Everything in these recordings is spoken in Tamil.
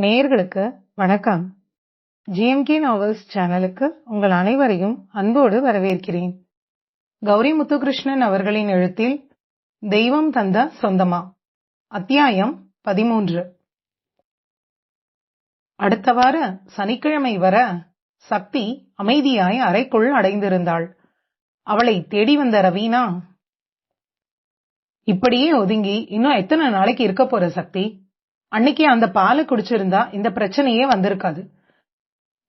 நேயர்களுக்கு வணக்கம். ஜிஎம்கே நாவல்ஸ் சேனலுக்கு உங்கள் அனைவரையும் அன்போடு வரவேற்கிறேன். கௌரி முத்துகிருஷ்ணன் அவர்களின் எழுத்தில் தெய்வம் தந்த சொந்தமா? அத்தியாயம் பதிமூன்று. அடுத்த வார சனிக்கிழமை வர சக்தி அமைதியாய் அறைக்குள் அடைந்திருந்தாள். அவளை தேடி வந்த ரவீனா இப்படியே ஒதுங்கி இன்னும் எத்தனை நாளைக்கு இருக்க போற சக்தி? அன்னைக்கு அந்த பாலை குடிச்சிருந்தா இந்த பிரச்சனையே வந்திருக்காது.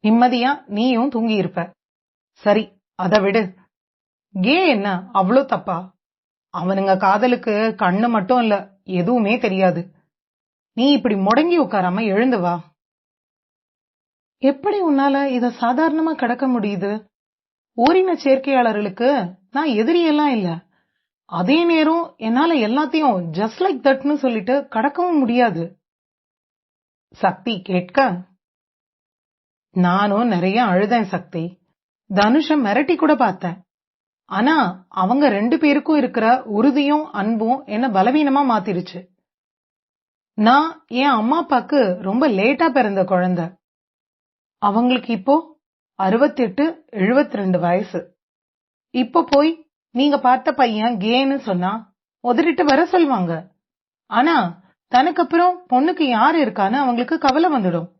நிம்மதியா நீயும் தூங்கி இருப்ப சரி அத விடு. கே என்ன? அவ்வளோ தப்பா? அவனுங்க காதலுக்கு கண்ணு மட்டும் இல்ல எதுவுமே தெரியாது. நீ இப்படி முடங்கி உட்காராம எழுந்து வா. எப்படி உன்னால இத சாதாரணமா கடக்க முடியுது? ஓரின சேர்க்கையாளர்களுக்கு நான் எதிரியெல்லாம் இல்ல. அதே நேரம் என்னால எல்லாத்தையும் ஜஸ்ட் லைக் தட்னு சொல்லிட்டு கடக்கவும் முடியாது. சக்தி கேட்க நானும் நிறைய அழுதேன் சக்தி. தனுஷ மிரட்டி கூட பார்த்தேன். ஆனா அவங்க ரெண்டு பேருக்கும் இருக்கிற உறுதியும் அன்பும் என்ன பலவீனமா மாத்திருச்சு. நான் என் அம்மா அப்பாக்கு ரொம்ப லேட்டா பிறந்த குழந்தை. அவங்களுக்கு இப்போ அறுபத்தெட்டு எழுபத்தி ரெண்டு வயசு. இப்ப போய் நீங்க பார்த்த பையன் கேன்னு சொன்னா உதறிட்டு வர சொல்லுவாங்க ஆனா தனக்கு அப்புறம் பொண்ணுக்கு யார் இருக்கான்னு அவங்களுக்கு கவலை வந்துடும்.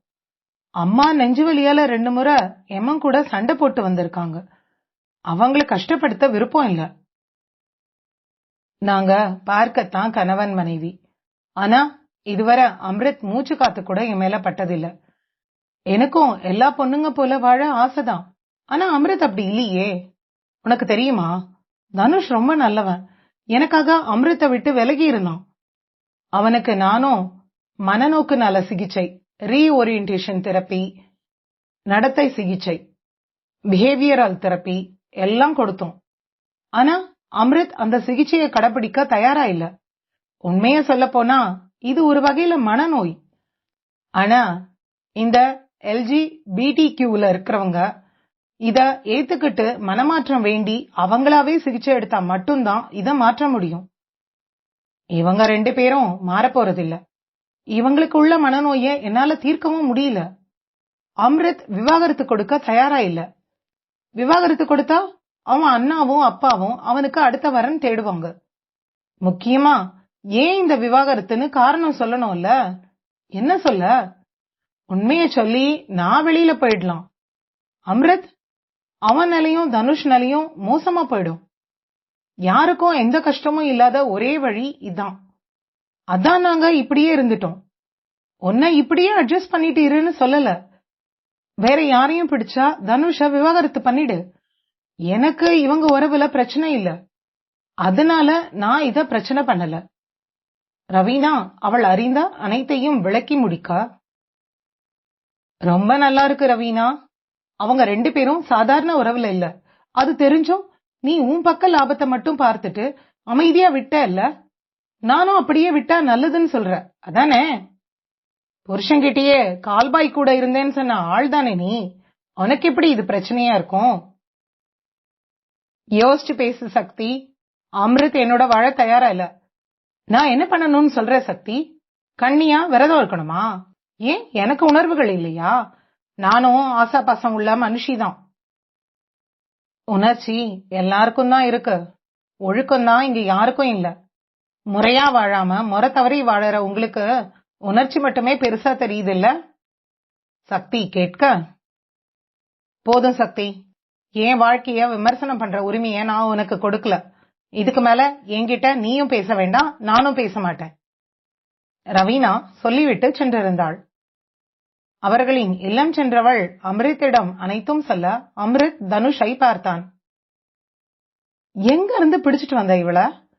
அம்மா நெஞ்சு வலியால ரெண்டு முறை எம்மன் கூட சண்டை போட்டு வந்திருக்காங்க. அவங்கள கஷ்டப்படுத்த விருப்பம் இல்ல. நாங்க பார்க்கத்தான் கணவன் மனைவி. ஆனா இதுவரை அம்ரித் மூச்சு காத்து கூட என் மேல பட்டதில்ல. எனக்கும் எல்லா பொண்ணுங்க போல வாழ ஆசைதான். ஆனா அம்ரித் அப்படி இல்லையே. உனக்கு தெரியுமா? தனுஷ் ரொம்ப நல்லவன். எனக்காக அம்ரித்தை விட்டு விலகி இருந்தான். அவனுக்கு நானும் மனநோக்கு நல சிகிச்சை ரீஓரியன்டேஷன் தெரப்பி நடத்தை சிகிச்சை பிஹேவியரல் தெரப்பி எல்லாம் கொடுத்தோம். ஆனா அம்ரித் அந்த சிகிச்சையை கடைபிடிக்க தயாரா இல்ல. உண்மைய சொல்ல போனா இது ஒரு வகையில மனநோய். ஆனா இந்த எல்ஜி பிடி கியூல இருக்கிறவங்க இத ஏத்துக்கிட்டு மனமாற்றம் வேண்டி அவங்களாவே சிகிச்சை எடுத்தா மட்டும்தான் இத மாற்ற முடியும். இவங்க ரெண்டு பேரும் மாறப்போறதில்ல. இவங்களுக்கு உள்ள மனநோயை என்னால தீர்க்கவும் முடியல. அம்ரித் விவாகரத்து கொடுக்க தயாரா இல்ல. விவாகரத்து கொடுத்தா அவன் அண்ணாவும் அப்பாவும் அவனுக்கு அடுத்த வரன் தேடுவாங்க. முக்கியமா ஏன் இந்த விவாகரத்துன்னு காரணம் சொல்லணும்ல? என்ன சொல்ல? உண்மைய சொல்லி நான் வெளியில போயிடலாம். அம்ரித் அவன் நிலையும் தனுஷ் நிலையும் மோசமா போயிடும். யாருக்கும் எந்த கஷ்டமும் இல்லாத ஒரே வழி இதான். அதான் நாங்க இப்படியே இருந்துட்டோம். உன்னை இப்படியே அட்ஜஸ்ட் பண்ணிட்டு இருன்னு சொல்லல. வேற யாரையும் பிடிச்சா தனுஷ விவாகரத்து பண்ணிடு. எனக்கு இவங்க உறவுல பிரச்சனை இல்ல. அதனால நான் இத பிரச்சனை பண்ணல. ரவீனா அவள் அறிந்த அனைத்தையும் விளக்கி முடிக்க? ரொம்ப நல்லா இருக்கு ரவீனா. அவங்க ரெண்டு பேரும் சாதாரண உறவுல இல்ல. அது தெரிஞ்சும் நீ உன் பக்க லாபத்தை மட்டும் பார்த்துட்டு அமைதியா விட்ட இல்ல? நானும் அப்படியே விட்டா நல்லதுன்னு சொல்ற. அதானே? புருஷன்கிட்டயே கால்பாய் கூட இருந்தேன்னு சொன்ன ஆள் தானே நீ? உனக்கு எப்படி இது பிரச்சனையா இருக்கும்? யோசிச்சு பேசு சக்தி. அமிர்த் என்னோட வாழ தயாரா இல்ல. நான் என்ன பண்ணணும்னு சொல்ற சக்தி? கண்ணியா விரதம் இருக்கணுமா? ஏன் எனக்கு உணர்வுகள் இல்லையா? நானும் ஆசா பாசம் உள்ள மனுஷிதான் உணர்ச்சி எல்லாருக்கும் தான் இருக்கு. ஒழுக்கம் தான் இங்க யாருக்கும் இல்ல. முறையா வாழாம முறை தவறி வாழற உங்களுக்கு உணர்ச்சி மட்டுமே பெருசா தெரியுது இல்ல சக்தி கேட்க. போதும் சக்தி. என் வாழ்க்கைய விமர்சனம் பண்ற உரிமைய நான் உனக்கு கொடுக்கல. இதுக்கு மேல என்கிட்ட நீயும் பேச வேண்டாம் நானும் பேச மாட்டேன். ரவீனா சொல்லிவிட்டு சென்றிருந்தாள். அவர்களின் இல்லம் சென்றவள் அமிர்திடம் அனைத்தும் சொல்ல அமிர்த் தனுஷை பார்த்தான். எங்க இருந்து பிடிச்சிட்டு வந்த இவள?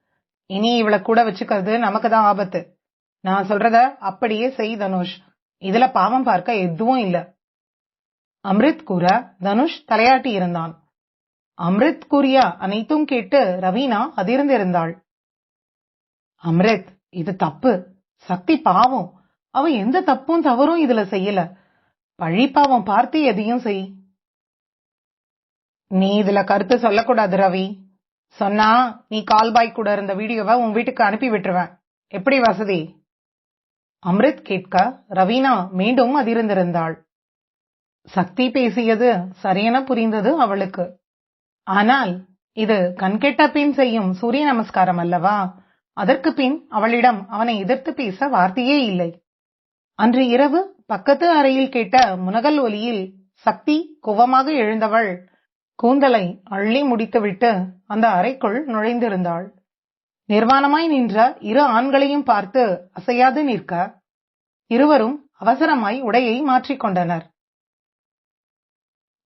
இனி இவளை கூட வச்சுக்கிறது நமக்கு தான் ஆபத்து. நான் சொல்றத அப்படியே செய் தனுஷ். இதுல பாவம் பார்க்க எதுவும் இல்ல. அம்ரித் கூற தனுஷ் தலையாட்டி இருந்தான். அம்ரித் கூறிய அனைத்தும் கேட்டு ரவீனா அதிர்ந்திருந்தாள். அம்ரித் இது தப்பு. சக்தி பாவம். அவ எந்த தப்பும் தவறும் இதுல செய்யல. பழிப்பாவம் பார்த்து எதையும் செய். நீ இதுல கருத்து சொல்லக்கூடாது ரவி. சொன்னா நீ கால்பாய் கூட இருந்த வீடியோவை உன் வீட்டுக்கு அனுப்பி விட்டுருவேன். எப்படி வசதி? அம்ரித் கேட்க ரவீனா மீண்டும் அதிர்ந்திருந்தாள். சக்தி பேசியது சரியென புரிந்தது அவளுக்கு. ஆனால் இது கண்கெட்ட பின் செய்யும் சூரிய நமஸ்காரம் அல்லவா? அதற்கு பின் அவளிடம் அவனை எதிர்த்து பேச வார்த்தையே இல்லை. அன்று இரவு பக்கத்து அறையில் கேட்ட முனகல் ஒலியில் சக்தி குவமாக எழுந்தவள். கூந்தலை அள்ளி முடித்துவிட்டு அந்த அறைக்குள் நுழைந்திருந்தாள். நிர்வாணமாய் நின்ற இரு ஆண்களையும் பார்த்து அசையாது நிற்க இருவரும் அவசரமாய் உடையை மாற்றிக்கொண்டனர்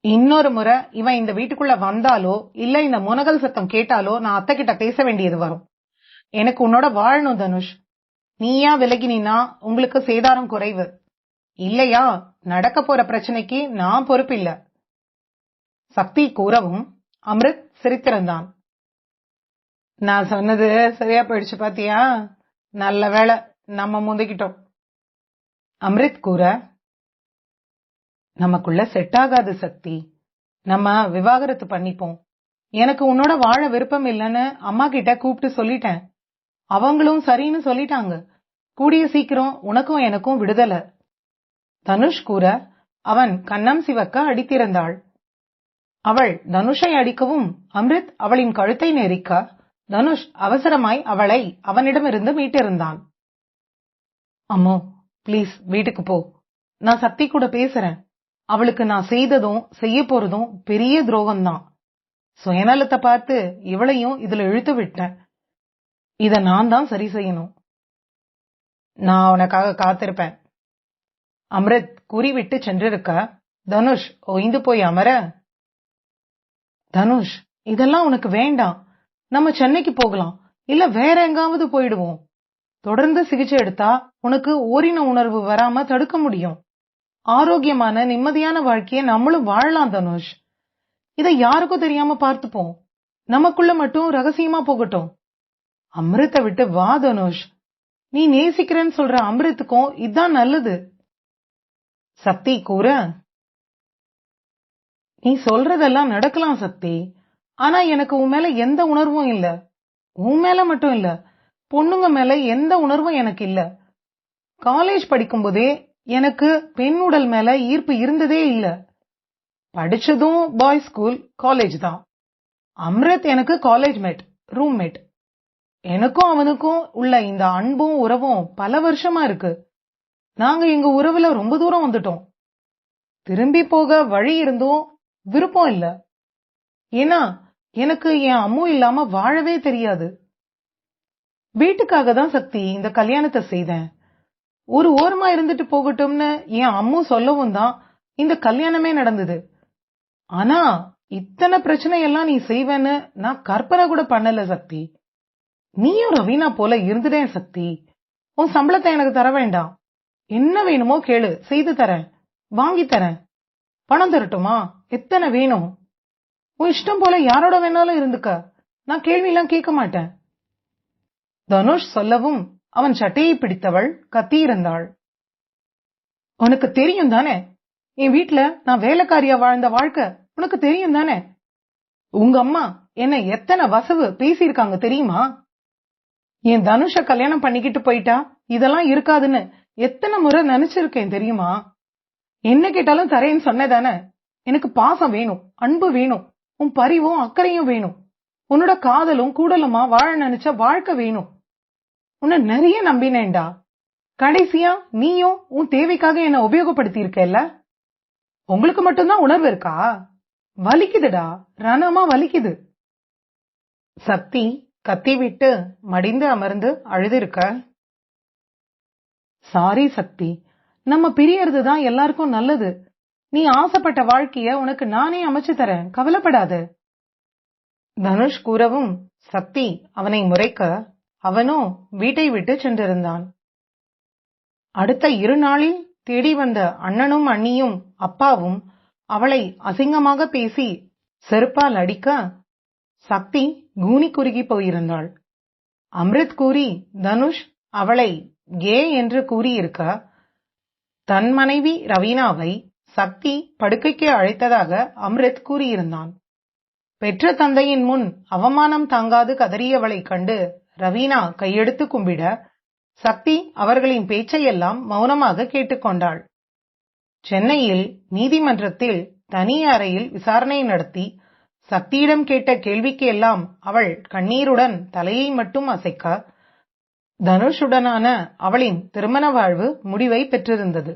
இன்னொரு முறை இவன் இந்த வீட்டுக்குள்ள வந்தாலோ இல்ல இந்த முனகல் சத்தம் கேட்டாலோ நான் அத்தை கிட்ட பேச வேண்டியது வரும். எனக்கு உன்னோட வாழணும் தனுஷ். நீயா விலகினா உங்களுக்கு சேதாரம் குறைவு. இல்லையா? நடக்க போற பிரச்சனைக்கு நான் பொறுப்பில்ல. சக்தி கூறவும் அமிர்த் சிரித்திருந்தான். நான் சொன்னது சரியா போயிடுச்சு பாத்தியா? நல்ல வேளை நம்ம முந்திக்கிட்டோம். அமிர்த் கூற நமக்குள்ள செட் ஆகாது சக்தி. நம்ம விவாகரத்து பண்ணிப்போம். எனக்கு உன்னோட வாழ விருப்பம் இல்லைன்னு அம்மா கிட்ட கூப்பிட்டு சொல்லிட்டேன். அவங்களும் சரின்னு சொல்லிட்டாங்க. கூடிய சீக்கிரம் உனக்கும் எனக்கும் விடுதலை. தனுஷ் கூற அவன் கண்ணம் சிவக்க அடித்திருந்தாள். அவள் தனுஷை அடிக்கவும் அம்ரித் அவளின் கழுத்தை நெரிக்க தனுஷ் அவசரமாய் அவளை அவனிடமிருந்து மீட்டிருந்தான். அம்மோ ப்ளீஸ் வீட்டுக்கு போ. நான் சக்தி கூட பேசுறேன். அவளுக்கு நான் செய்ததும் செய்ய போறதும் பெரிய துரோகம்தான். சுயநலத்தை பார்த்து இவளையும் இதுல இழுத்து விட்டேன். இத நான் தான் சரி செய்யணும். நான் உனக்காக காத்திருப்பேன். அம்ரித் கூறிவிட்டு சென்றிருக்க தனுஷ் ஓய்ந்து போய் அமர. தனுஷ் இதெல்லாம் உனக்கு வேண்டாம். நம்ம சென்னைக்கு போகலாம். இல்ல வேற எங்காவது போயிடுவோம். தொடர்ந்து சிகிச்சை எடுத்தா உனக்கு ஓரின உணர்வு வராம தடுக்க முடியும். ஆரோக்கியமான நிம்மதியான வாழ்க்கையை நம்மளும் வாழலாம் தனுஷ். இதை யாருக்கும் தெரியாம பார்த்துப்போம். நமக்குள்ள மட்டும் ரகசியமா போகட்டும். அமிர்த விட்டு வா தனுஷ். நீ நேசிக்கிறேன்னு சொல்ற அமிர்த்துக்கும் இதான் நல்லது. சக்தி கூற. நீ சொல்றதெல்லாம் நடக்கலாம் சக்தி. ஆனா எனக்கு உன் மேல எந்த உணர்வும் இல்ல. உன் மேல மட்டும் இல்ல. பொண்ணுங்க மேல எந்த உணர்வும் எனக்கு இல்ல. காலேஜ் படிக்கும்போதே எனக்கு பெண் உடல் மேல ஈர்ப்பு இருந்ததே இல்ல. படிச்சதும் பாய்ஸ் ஸ்கூல் காலேஜ் தான். அம்ரத் எனக்கு காலேஜ் மேட் ரூம்மேட். எனக்கும் அவனுக்கும் உள்ள இந்த அன்பும் உறவும் பல வருஷமா இருக்கு. நாங்க எங்க உறவுல ரொம்ப தூரம் வந்துட்டோம். திரும்பி போக வழி இருந்தும் விருப்பம் இல்ல. ஏன்னா எனக்கு என் அம்மு இல்லாம வாழவே தெரியாது. வீட்டுக்காக தான் சக்தி இந்த கல்யாணத்தை செய்தேன். ஒரு ஓரமா இருந்துட்டு போகட்டும்னு என் அம்மு சொல்லவும் தான் இந்த கல்யாணமே நடந்தது. ஆனா இத்தனை பிரச்சனை எல்லாம் நீ செய்வேன்னு நான் கற்பனை கூட பண்ணல சக்தி. நீயும் ரவீனா போல இருந்துட்டேன் சக்தி. உன் சம்பளத்தை எனக்கு தர வேண்டாம். என்ன வேணுமோ கேளு. செய்து தரேன். வாங்கி தரேன். பணம் தரட்டுமா? எத்தனை வேணும்? உன் இஷ்டம் போல யாரோட வேணாலும் இருந்துக்க. நான் கேள்வி எல்லாம் கேட்க மாட்டேன். தனுஷ் சொல்லவும் அவன் சட்டையை பிடித்தவள் கத்தியிருந்தாள். உனக்கு தெரியும் தானே? என் வீட்ல நான் வேலைக்காரியா வாழ்ந்த வாழ்க்கை உனக்கு தெரியும் தானே? உங்க அம்மா என்ன எத்தனை வசவு பேசியிருக்காங்க தெரியுமா? என் தனுஷ கல்யாணம் பண்ணிக்கிட்டு போயிட்டா? இதெல்லாம் இருக்காதுன்னு எத்தனை முறை நினைச்சிருக்கேன் தெரியுமா? என்ன கேட்டாலும் தரேன்னு சொன்னதானே? எனக்கு பாசம் வேணும் அன்பு வேணும் உன் பரிவும் அக்கறையும் வேணும். உன்னோட காதலும் கூடலுமா வாழ நினைச்ச வாழ்க்கை வேணும். உன்னை நிறைய நம்பினேன்டா. கடைசியா நீயும் உன் தேவைக்காக என்ன உபயோகப்படுத்தி இருக்கல உங்களுக்கு மட்டும்தான் உணர்வு இருக்கா? வலிக்குதுடா ரணமா வலிக்குது. சக்தி கத்திவிட்டு மடிந்து அமர்ந்து அழுதிருக்க சாரி சக்தி நம்ம பிரியறது தான் எல்லாருக்கும் நல்லது. நீ ஆசைப்பட்ட வாழ்க்கைய உனக்கு நானே அமைச்சு தரேன் கவலைப்படாத. தனுஷ் கூறவும் சக்தி அவனை முறைக்க அவனோ வீட்டை விட்டு சென்றிருந்தான். அடுத்த இரு நாளில் தேடி வந்த அண்ணனும் அண்ணியும் அப்பாவும் அவளை அசிங்கமாக பேசி செருப்பால் அடிக்க சக்தி கூனி குறுகி போயிருந்தாள். அம்ரித் கூறி தனுஷ் அவளை கே என்று கூறியிருக்க தன் மனைவி ரவீனாவை சக்தி படுக்கைக்கு அழைத்ததாக அம்ரித் கூறியிருந்தான். பெற்ற தந்தையின் முன் அவமானம் தாங்காது கதறியவளைக் கண்டு ரவீனா கையெடுத்து கும்பிட சக்தி அவர்களின் பேச்சையெல்லாம் மௌனமாக கேட்டுக்கொண்டாள். சென்னையில் நீதிமன்றத்தில் தனி அறையில் விசாரணை நடத்தி சக்தியிடம் கேட்ட கேள்விக்கு எல்லாம் அவள் கண்ணீருடன் தலையை மட்டும் அசைக்க தனுஷுடனான அவளின் திருமண வாழ்வு முடிவை பெற்றிருந்தது.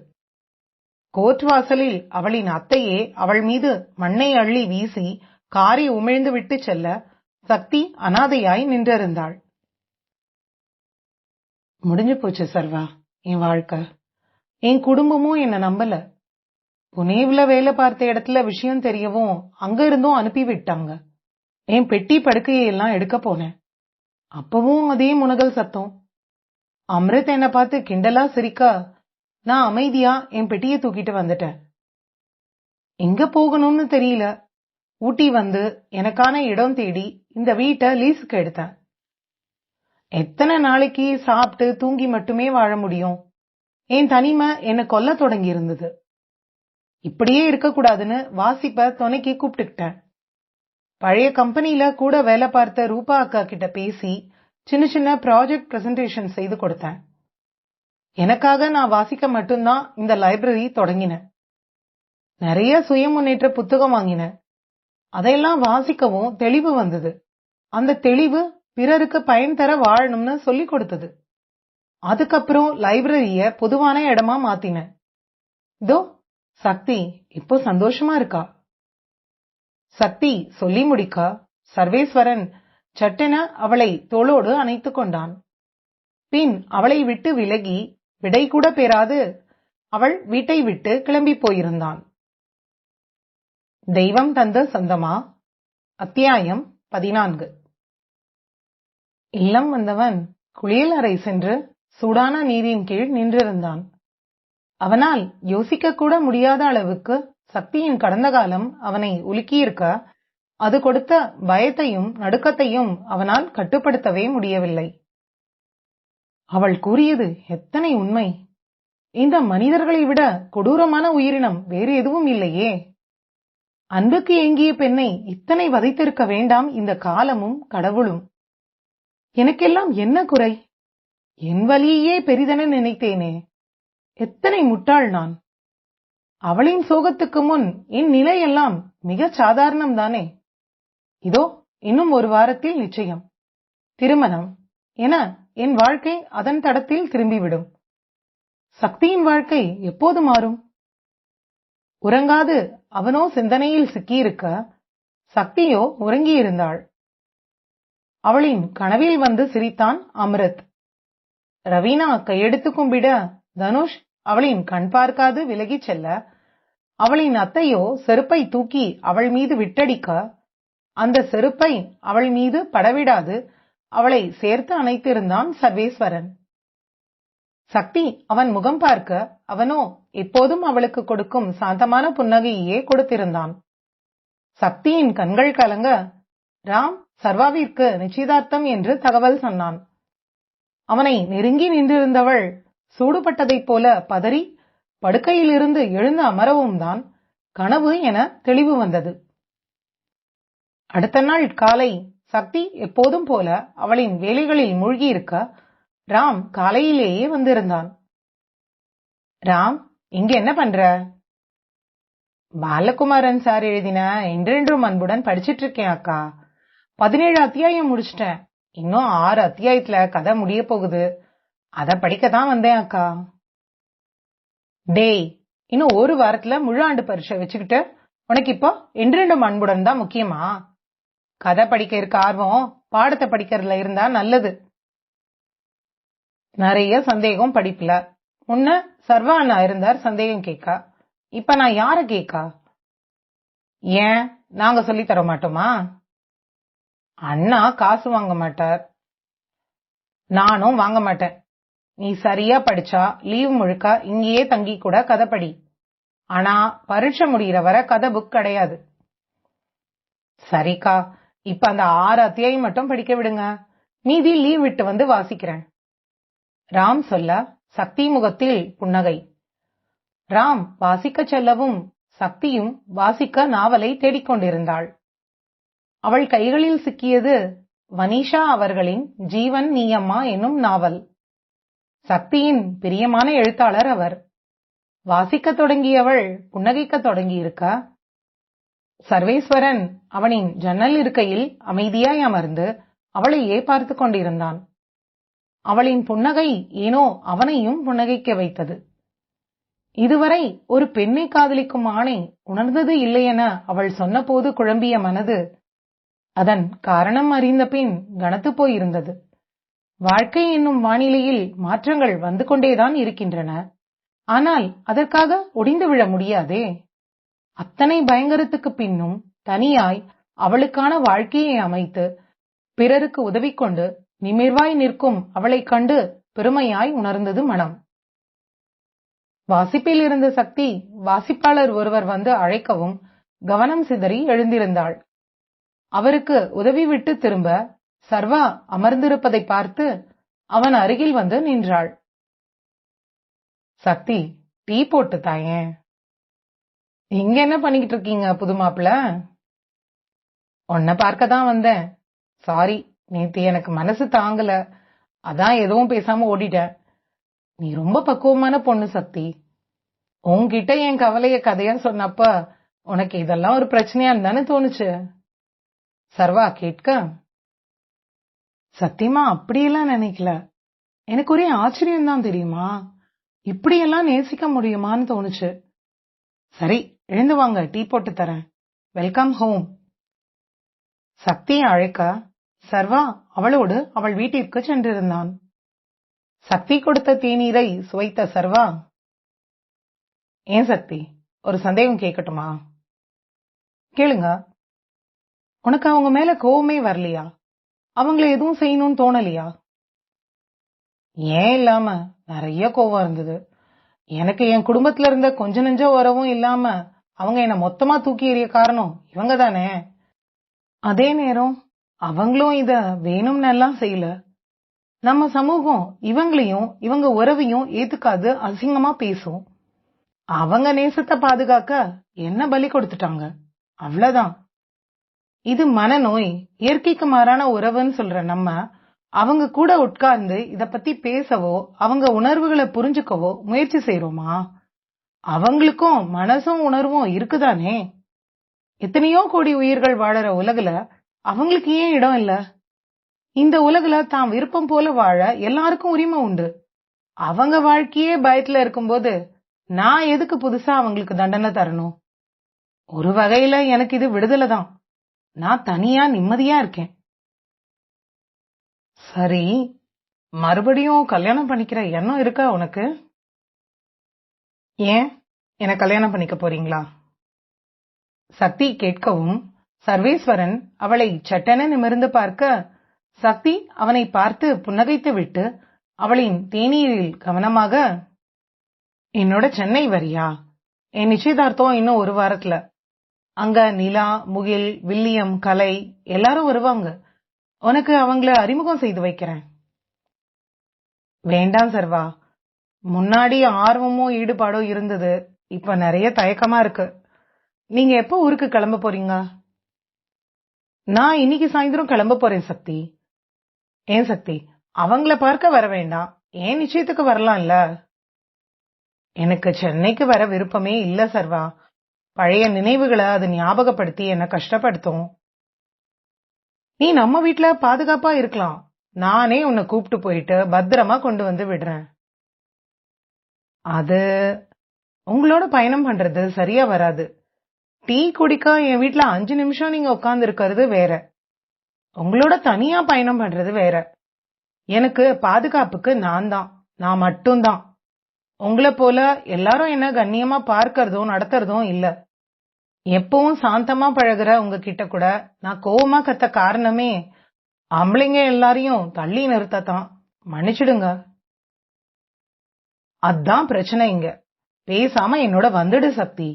கோர்ட் வாசலில் அவளின் அத்தையே அவள் மீது மண்ணை அள்ளி வீசி காரி உமிழ்ந்து விட்டு செல்ல சக்தி அனாதையாய் நின்றிருந்தாள். முடிஞ்சு போச்சு சர்வா என் வாழ்க்கை. என் குடும்பமும் என்ன நம்பல. புனேவுல வேலை பார்த்த இடத்துல விஷயம் தெரியவும் அங்க இருந்தும் அனுப்பி விட்டாங்க. என் பெட்டி படுக்கையெல்லாம் எடுக்க போனேன். அப்பவும் அதே முனகல் சத்தம். அமிர்த் என்ன பார்த்து கிண்டலா சிரிக்கா? நான் அமைதியா என் பெட்டியை தூக்கிட்டு வந்துட்டேன். எங்க போகணும்னு தெரியல. ஊட்டி வந்து எனக்கான இடம் தேடி இந்த வீட்டை லீஸுக்கு எடுத்தேன். எத்தனை நாளைக்கு சாப்பிட்டு தூங்கி மட்டுமே வாழ முடியும்? என் தனிமை என்னை கொல்ல தொடங்கி இருந்தது இப்படியே இருக்கக்கூடாதுன்னு வாசிப்ப துணைக்கு கூப்பிட்டுக்கிட்டேன். பழைய கம்பெனியில கூட வேலை பார்த்த ரூபா அக்கா கிட்ட பேசி சின்ன சின்ன ப்ராஜெக்ட் பிரசன்டேஷன் செய்து கொடுத்தேன். எனக்காக நான் வாசிக்க மட்டும்தான் இந்த லைப்ரரி தொடங்கினேன். நிறைய சுய முன்னேற்ற புத்தகம் வாங்கினேன். அதையெல்லாம் வாசிக்கவும் தெளிவு வந்தது. அந்த தெளிவு பிறருக்கு பயன் தர வாழணும்னு சொல்லி கொடுத்தது. அதுக்கப்புறம் லைப்ரரிய பொதுவான இடமா மாத்தினேன். இதோ சக்தி இப்போ சந்தோஷமா இருக்கா? சக்தி சொல்லி முடிக்க சர்வேஸ்வரன் சட்டென அவளை தோளோடு அணைத்துக் கொண்டான். பின் அவளை விட்டு விலகி விடை கூட பெறாது. அவள் வீட்டை விட்டு கிளம்பி போயிருந்தான். தெய்வம் தந்த சொந்தமா? அத்தியாயம் பதினான்கு. இல்லம் வந்தவன் குளியல் அறை சென்று சூடான நீரின் கீழ் நின்றிருந்தான். அவனால் யோசிக்க கூட முடியாத அளவுக்கு சக்தியின் கடந்த காலம் அவனை உலுக்கியிருக்க அது கொடுத்த பயத்தையும் நடுக்கத்தையும் அவனால் கட்டுப்படுத்தவே முடியவில்லை. அவள் கூறியது எத்தனை உண்மை! இந்த மனிதர்களை விட கொடூரமான உயிரினம் வேறு எதுவும் இல்லையே! அன்புக்கு ஏங்கிய பெண்ணை இத்தனை வதைத்திருக்க வேண்டாம் இந்த காலமும் கடவுளும். எனக்கெல்லாம் என்ன குறை? என் வழியே பெரிதென நினைத்தேனே! எத்தனை முட்டாள் நான்? அவளின் சோகத்துக்கு முன் என் நிலையெல்லாம் மிக சாதாரணம் தானே இதோ இன்னும் ஒரு வாரத்தில் நிச்சயம். திருமணம். என என் வாழ்க்கை அதன் தடத்தில் திரும்பிவிடும். சக்தியின் வாழ்க்கை எப்போது மாறும்? உறங்காது அவனோ சிந்தனையில் சிக்கியிருக்க சக்தியோ உறங்கியிருந்தாள். அவளின் கனவில் வந்து சிரித்தான் அமிர்த். ரவீனா கையெடுத்து கும்பிட தனுஷ் அவளின் கண் பார்க்காது விலகிச் செல்ல. அவளின் அத்தையோ செருப்பை தூக்கி அவள் மீது விட்டடிக்க. அந்த செருப்பை அவள் மீது படவிடாது. அவளை சேர்த்து அணைத்திருந்தான் சர்வேஸ்வரன். சக்தி அவன் முகம் பார்க்க அவனோ எப்போதும் அவளுக்கு கொடுக்கும் சாந்தமான புன்னகையே கொடுத்திருந்தான். சக்தியின் கண்கள் கலங்க. ராம் சர்வாவிற்கு நிச்சயதார்த்தம் என்று தகவல் சொன்னான். அவனை நெருங்கி நின்றிருந்தவள் சூடுபட்டதைப் போல பதறி படுக்கையிலிருந்து எழுந்து அமரவும் தான் கனவு என தெளிவு வந்தது. அடுத்த நாள் காலை சக்தி எப்போதும் போல அவளின் வேலைகளில் மூழ்கியிருக்க ராம் காலையிலேயே வந்திருந்தான். ராம் இங்க என்ன பண்ற? பாலகுமாரன் சார் எழுதின என்றென்றும் அன்புடன் படிச்சிட்டு இருக்கேன் அக்கா. பதினேழு அத்தியாயம் முடிச்சிட்டேன். இன்னும் ஆறு அத்தியாயத்துல கதை முடிய போகுது. அத படிக்கத்தான் வந்தேன் அக்கா. டேய் இன்னும் ஒரு வாரத்துல முழு ஆண்டு பரீட்சை வச்சுக்கிட்டு உனக்கு இப்போ என்றென்றும் அன்புடன் தான் முக்கியமா? கதை படிக்க இருக்க ஆர்வம் பாடத்தை படிக்கிறதுல இருந்தா நல்லது. நிறைய சந்தேகம் படிப்புல. முன்ன சர்வா அண்ணா இருந்தார் சந்தேகம் கேட்கா இப்ப நான் யார கேட்கா ஏன்? நாங்க சொல்லி தர மாட்டோமா? அண்ணா காசு வாங்க மாட்டார். நானும் வாங்க மாட்டேன். நீ சரியா படிச்சா லீவ் முழுக்க இங்கேயே தங்கி கூட கதை படி ஆனா பரீட்சை முடிகிற வரை கதை புக் கிடையாது. சரிக்கா இப்ப அந்த ஆறு அத்தியாயம் மட்டும் படிக்க விடுங்க. மீதி லீவ் விட்டு வந்து வாசிக்கிறேன். ராம் சொல்ல சக்தி முகத்தில் புன்னகை. ராம் வாசிக்க செல்லவும் சக்தியும் வாசிக்க நாவலை தேடிக்கொண்டிருந்தாள். அவள் கைகளில் சிக்கியது வனிஷா அவர்களின் ஜீவன் நீயம்மா என்னும் நாவல். சக்தியின் பிரியமான எழுத்தாளர் அவர். வாசிக்கத் தொடங்கியவள் புன்னகைக்கத் தொடங்கியிருக்க? சர்வேஸ்வரன் அவனின் ஜன்னல் இருக்கையில் அமைதியாய் அமர்ந்து அவளையே பார்த்து கொண்டிருந்தான். அவளின் புன்னகை ஏனோ அவனையும் புன்னகைக்க வைத்தது. இதுவரை ஒரு பெண்ணை காதலிக்கும் ஆணை உணர்ந்தது இல்லையென அவள் சொன்னபோது குழம்பிய மனது அதன் காரணம் அறிந்த பின் கனத்துப் போயிருந்தது. வாழ்க்கை என்னும் வானிலையில் மாற்றங்கள் வந்து கொண்டேதான் இருக்கின்றன. ஆனால் அதற்காக ஒடிந்து விழ முடியாதே? அத்தனை பயங்கரத்துக்கு பின்னும் தனியாய் அவளுக்கான வாழ்க்கையை அமைத்து பிறருக்கு உதவி கொண்டு நிமிர்வாய் நிற்கும் அவளைக் கண்டு பெருமையாய் உணர்ந்தது மனம். வாசிப்பில் இருந்த சக்தி வாசிப்பாளர் ஒருவர் வந்து அழைக்கவும் கவனம் சிதறி எழுந்திருந்தாள். அவருக்கு உதவி விட்டு திரும்ப சர்வா அமர்ந்திருப்பதை பார்த்து அவன் அருகில் வந்து நின்றாள். சக்தி டீ போட்டு தாயேன் இங்க என்ன பண்ணிக்கிட்டு இருக்கீங்க புது மாப்பிள? உன்னை பார்க்க தான் வந்தேன். சாரி நேத்து எனக்கு மனசு தாங்கல. அதான் எதுவும் பேசாம ஓடிட்டேன் நீ ரொம்ப பக்குவமான பொண்ணு சக்தி. உன்கிட்ட என் கவலைய கதையா சொன்னப்ப உனக்கு இதெல்லாம் ஒரு பிரச்சனையா தானே தோணுச்சு. சர்வா கேட்க. சத்தியமா அப்படியெல்லாம் நினைக்கல. எனக்கு ஒரே ஆச்சரியம் தான் தெரியுமா? இப்படியெல்லாம் நேசிக்க முடியுமான்னு தோணுச்சு. சரி எழுந்து வாங்க டீ போட்டு தரேன். வெல்கம் ஹோம் சக்தியை அழைக்க சர்வா அவளோடு அவள் வீட்டிற்கு சென்றிருந்தான். சக்தி கொடுத்த தேநீரை சுவைத்த சர்வா. ஏன் சக்தி? ஒரு சந்தேகம் கேட்கட்டுமா? கேளுங்க. உனக்கு அவங்க மேல கோவமே வரலையா? அவங்கள எதுவும் செய்யணும்னு தோணலையா? ஏன் இல்லாம? நிறைய கோவம் இருந்தது. எனக்கு என் குடும்பத்துல இருந்த கொஞ்ச நெஞ்ச உறவும் இல்லாம அவங்க என்ன மொத்தமா தூக்கி எறிய காரணம் இவங்க தானே? அதே நேரம் அவங்களும் இத வேணும்னு எல்லாம் செய்யல. நம்ம சமூகம் இவங்களையும் இவங்க உறவையும் ஏத்துக்காது அசிங்கமா பேசும். அவங்க நேசத்தை பாதுகாக்க என்ன பலி கொடுத்துட்டாங்க? அவ்வளவுதான். இது மனநோய் இயற்கைக்கு மாறான உறவுன்னு சொல்ற நம்ம அவங்க கூட உட்கார்ந்து இத பத்தி பேசவோ அவங்க உணர்வுகளை புரிஞ்சுக்கவோ முயற்சி செய்யறோமா அவங்களுக்கும் மனசும் உணர்வும் இருக்குதானே? எத்தனையோ கோடி உயிர்கள் வாழற உலகுல அவங்களுக்கு ஏன் இடம் இல்ல? இந்த உலகுல தான் விருப்பம் போல வாழ எல்லாருக்கும் உரிமை உண்டு. அவங்க வாழ்க்கையே பயத்துல இருக்கும்போது நான் எதுக்கு புதுசா அவங்களுக்கு தண்டனை தரணும்? ஒரு வகையில எனக்கு இது விடுதலை தான். நான் தனியா நிம்மதியா இருக்கேன். சரி மறுபடியும் கல்யாணம் பண்ணிக்கிற எண்ணம் இருக்கா உனக்கு? ஏன்? என்ன கல்யாணம் பண்ணிக்க போறீங்களா? சக்தி கேட்கவும் சர்வேஸ்வரன் அவளை சட்டென நிமிர்ந்து பார்க்க சக்தி அவனை பார்த்து புன்னகைத்து விட்டு அவளின் தேநீரில் கவனமாக என்னோட சென்னை வரியா? என் நிச்சயதார்த்தம் இன்னும் ஒரு வாரத்துல. அங்க நிலா முகில் வில்லியம் கலை எல்லாரும் வருவாங்க. உனக்கு அவங்கள அறிமுகம் செய்து வைக்கிறேன். வேண்டாம் சர்வா. முன்னாடி ஆர்வமும் ஈடுபாடும் இருந்தது. இப்ப நிறைய தயக்கமா இருக்கு. நீங்க எப்போ ஊருக்கு கிளம்ப போறீங்க? நான் இன்னைக்கு சாயந்தரம் கிளம்ப போறேன் சக்தி. ஏன் சக்தி? அவங்கள பார்க்க வர வேண்டாம். ஏன் நிச்சயத்துக்கு வரலாம்ல? எனக்கு சென்னைக்கு வர விருப்பமே இல்ல சர்வா. பழைய நினைவுகளை அது ஞாபகப்படுத்தி என்ன கஷ்டப்படுத்தும். நீ நம்ம வீட்ல பாதுகாப்பா இருக்கலாம். நானே உன்னை கூப்பிட்டு போயிட்டு பத்திரமா கொண்டு வந்து விடுறேன். அது உங்களோட பயணம் பண்றது சரியா வராது. டீ குடிக்க என் வீட்ல அஞ்சு நிமிஷம் நீங்க உட்கார்ந்து இருக்கிறது வேற. உங்களோட தனியா பயணம் பண்றது வேற. எனக்கு பாதுகாப்புக்கு நான் தான். நான் மட்டும்தான். உங்களை போல எல்லாரும் என்ன கண்ணியமா பார்க்கறதும் நடத்துறதும் இல்ல. எப்பவும் சாந்தமா பழகுற உங்ககிட்ட கூட நான் கோவமா கத்த காரணமே ஆம்பளைங்க எல்லாரையும் தள்ளி நிறுத்தத்தான். மன்னிச்சிடுங்க. அதான் பிரச்சனை இங்க. பேசாம என்னோட வந்துடு சக்தி.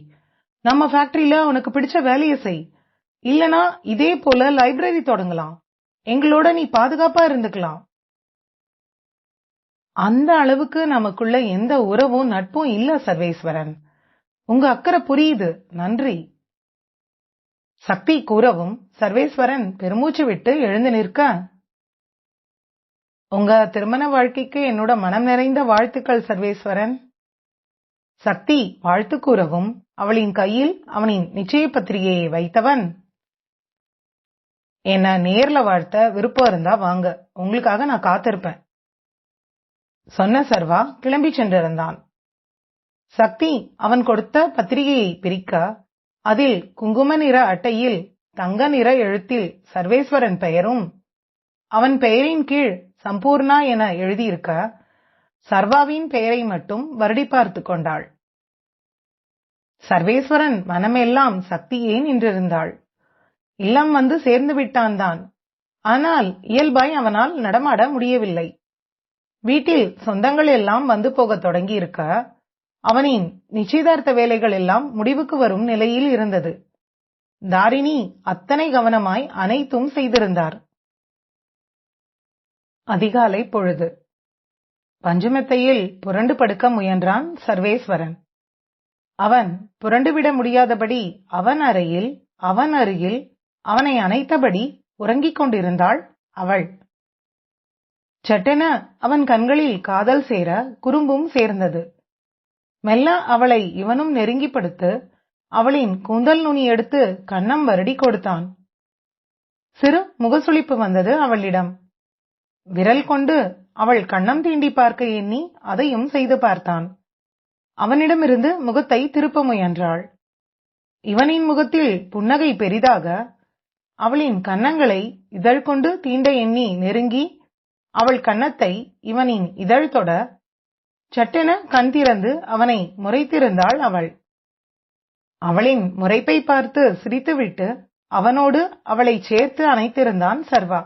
நம்ம ஃபேக்டரியில உனக்கு பிடிச்ச வேலையை செய். இல்லனா இதே போல லைப்ரரி தொடங்கலாம். எங்களோட நீ பாதுகாப்பா இருந்துக்கலாம். அந்த அளவுக்கு நமக்குள்ள எந்த உறவும் நட்பும் இல்ல சர்வேஸ்வரன். உங்க அக்கறை புரியுது. நன்றி. சக்தி கூறவும் சர்வேஸ்வரன் பெருமூச்சு விட்டு எழுந்து நிற்க. உங்க திருமண வாழ்க்கைக்கு என்னோட மனம் நிறைந்த வாழ்த்துக்கள் சர்வேஸ்வரன். சக்தி வாழ்த்து கூறவும் அவளின் கையில் அவனின் நிச்சய பத்திரிகையை வைத்தவன். என்ன நேர்ல வாழ்த்த விருப்பம் இருந்தா வாங்க. உங்களுக்காக நான் காத்திருப்பேன். சொன்ன சர்வா கிளம்பி சென்றிருந்தான். சக்தி அவன் கொடுத்த பத்திரிகையை பிரிக்க அதில் குங்கும நிற அட்டையில் தங்க நிற எழுத்தில் சர்வேஸ்வரன் பெயரும் அவன் பெயரின் கீழ் சம்பூர்ணா என எழுதியிருக்க சர்வாவின் பெயரை மட்டும் வருடி பார்த்து கொண்டாள். சர்வேஸ்வரன் மனமெல்லாம் சக்தியே நின்றிருந்தாள். இல்லம் வந்து சேர்ந்து விட்டான் தான் ஆனால் இயல்பாய் அவனால் நடமாட முடியவில்லை. வீட்டில் சொந்தங்கள் எல்லாம் வந்து போகத் தொடங்கி இருக்க அவனின் நிச்சயதார்த்த வேலைகள் எல்லாம் முடிவுக்கு வரும் நிலையில் இருந்தது. தாரிணி அத்தனை கவனமாய் அனைத்தும் செய்திருந்தார். அதிகாலை பொழுது. பஞ்சுமெத்தையில் புரண்டு படுக்க முயன்றான் சர்வேஸ்வரன். அவன் புரண்டுவிட முடியாதபடி அவன் அறையில் அவன் அருகில் அவனை அணைத்தபடி உறங்கிக் கொண்டிருந்தாள் அவள். சட்டென அவன் கண்களில் காதல் சேர குறும்பும் சேர்ந்தது. மெல்ல அவளை இவனும் நெருங்கிப் படுத்து அவளின் கூந்தல் நுனி எடுத்து கன்னம் வருடி கொடுத்தான். சிறு முகசுளிப்பு வந்தது அவளிடம். விரல் கொண்டு அவள் கன்னம் தீண்டி பார்க்க எண்ணி அதையும் செய்து பார்த்தான். அவனிடமிருந்து முகத்தை திருப்ப முயன்றாள். இவனின் முகத்தில் புன்னகை பெரிதாக அவளின் கன்னங்களை இதழ் கொண்டு தீண்ட எண்ணி நெருங்கி அவள் கன்னத்தை இவனின் இதழ் தொட சட்டென கண் திறந்து அவனை முறைத்திருந்தாள் அவள். அவளின் முறைப்பை பார்த்து சிரித்துவிட்டு அவனோடு அவளை சேர்த்து அணைத்திருந்தான் சர்வா.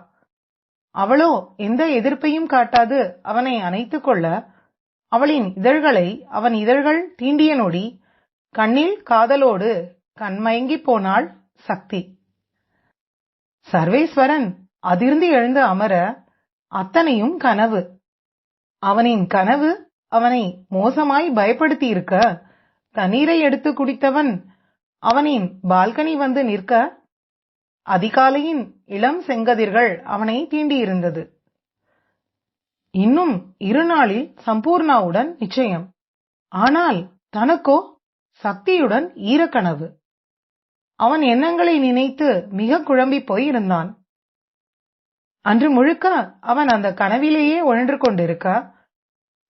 அவளோ எந்த எதிர்ப்பையும் காட்டாது அவனை அணைத்துக் கொள்ள அவளின் இதழ்களை அவன் இதழ்கள் தீண்டிய நொடி கண்ணில் காதலோடு கண்மயங்கி போனாள் சக்தி. சர்வேஸ்வரன் அதிர்ந்து எழுந்து அமர அத்தனையும் கனவு. அவனின் கனவு அவனை மோசமாய் பயப்படுத்தியிருக்க. தண்ணீரை எடுத்து குடித்தவன் அவனின் பால்கனி வந்து நிற்க. அதிகாலையின் இளம் செங்கதிர்கள் அவனை தீண்டியிருந்தது. இன்னும் இரு நாளில் சம்பூர்ணாவுடன் நிச்சயம். ஆனால் தனக்கோ சக்தியுடன் ஈரக்கனவு. அவன் எண்ணங்களை நினைத்து மிக குழம்பி போய் இருந்தான் அன்று முழுக்க அவன் அந்த கனவிலேயே உழன்று கொண்டிருக்க?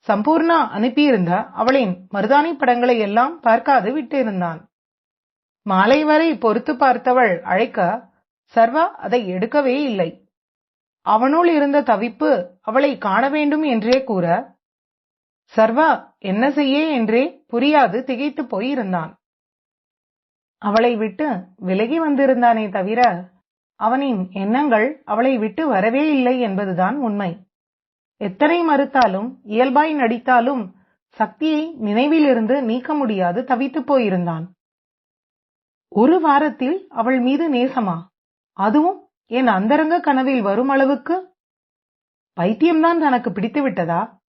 சம்பூர்ணா அனுப்பியிருந்த அவளின் மருதாணி படங்களை எல்லாம் பார்க்காது விட்டிருந்தான். மாலை வரை பொறுத்து பார்த்தவள் அழைக்க சர்வா அதை எடுக்கவே இல்லை. அவனுள் இருந்த தவிப்பு அவளை காண வேண்டும் என்றே கூற சர்வா என்ன செய்ய? என்றே புரியாது திகைத்து போயிருந்தான். அவளை விட்டு விலகி வந்திருந்தானே தவிர அவனின் எண்ணங்கள் அவளை விட்டு வரவே இல்லை என்பதுதான் உண்மை. எத்தனை மறுத்தாலும் இயல்பாய் நடித்தாலும் சக்தியை நினைவிலிருந்து நீக்க முடியாது தவித்துப் போயிருந்தான். ஒரு வாரத்தில் அவள் மீது நேசமா? அதுவும் என் அந்தரங்க கனவில் வரும் அளவுக்கு? பைத்தியம்தான் தனக்கு பிடித்து விட்டதா?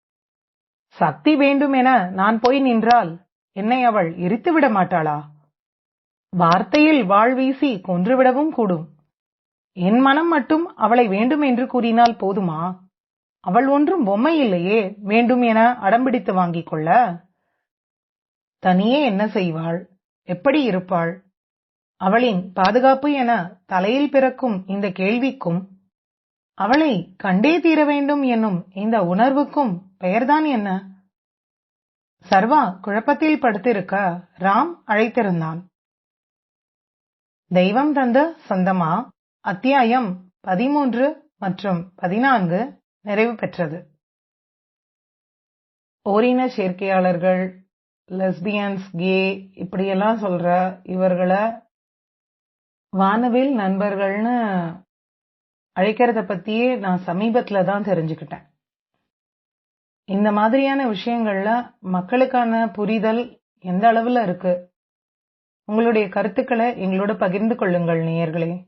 சக்தி வேண்டும் என நான் போய் நின்றால் என்னை அவள் எரித்து விட மாட்டாளா? வார்த்தையில் வாழ் வீசி கொன்றுவிடவும் கூடும். என் மனம் மட்டும் அவளை வேண்டும் என்று கூறினால் போதுமா? அவள் ஒன்றும் பொம்மை இல்லையே வேண்டும் என அடம்பிடித்து வாங்கிக் கொள்ள? தனியே என்ன செய்வாள்? எப்படி இருப்பாள்? அவளின் பாதுகாப்பு என தலையில் பிறக்கும் இந்த கேள்விக்கும் அவளை கண்டே தீர வேண்டும் என்னும் இந்த உணர்வுக்கும் பெயர்தான் என்ன? சர்வா குழப்பத்தில் படுத்திருக்க ராம் அழைத்திருந்தான். தெய்வம் தந்த சொந்தமா? அத்தியாயம் பதிமூன்று மற்றும் பதினான்கு நிறைவு பெற்றது. ஓரின சேர்க்கையாளர்கள் லெஸ்பியன்ஸ் கே இப்படியெல்லாம் சொல்ற இவர்களை வானவில் நண்பர்கள்னு அழைக்கிறத பத்தியே நான் சமீபத்துல தான் தெரிஞ்சுக்கிட்டேன். இந்த மாதிரியான விஷயங்கள்ல மக்களுக்கான புரிதல் எந்த அளவுல இருக்கு? உங்களுடைய கருத்துக்களை எங்களோட பகிர்ந்து கொள்ளுங்கள் நேயர்களே.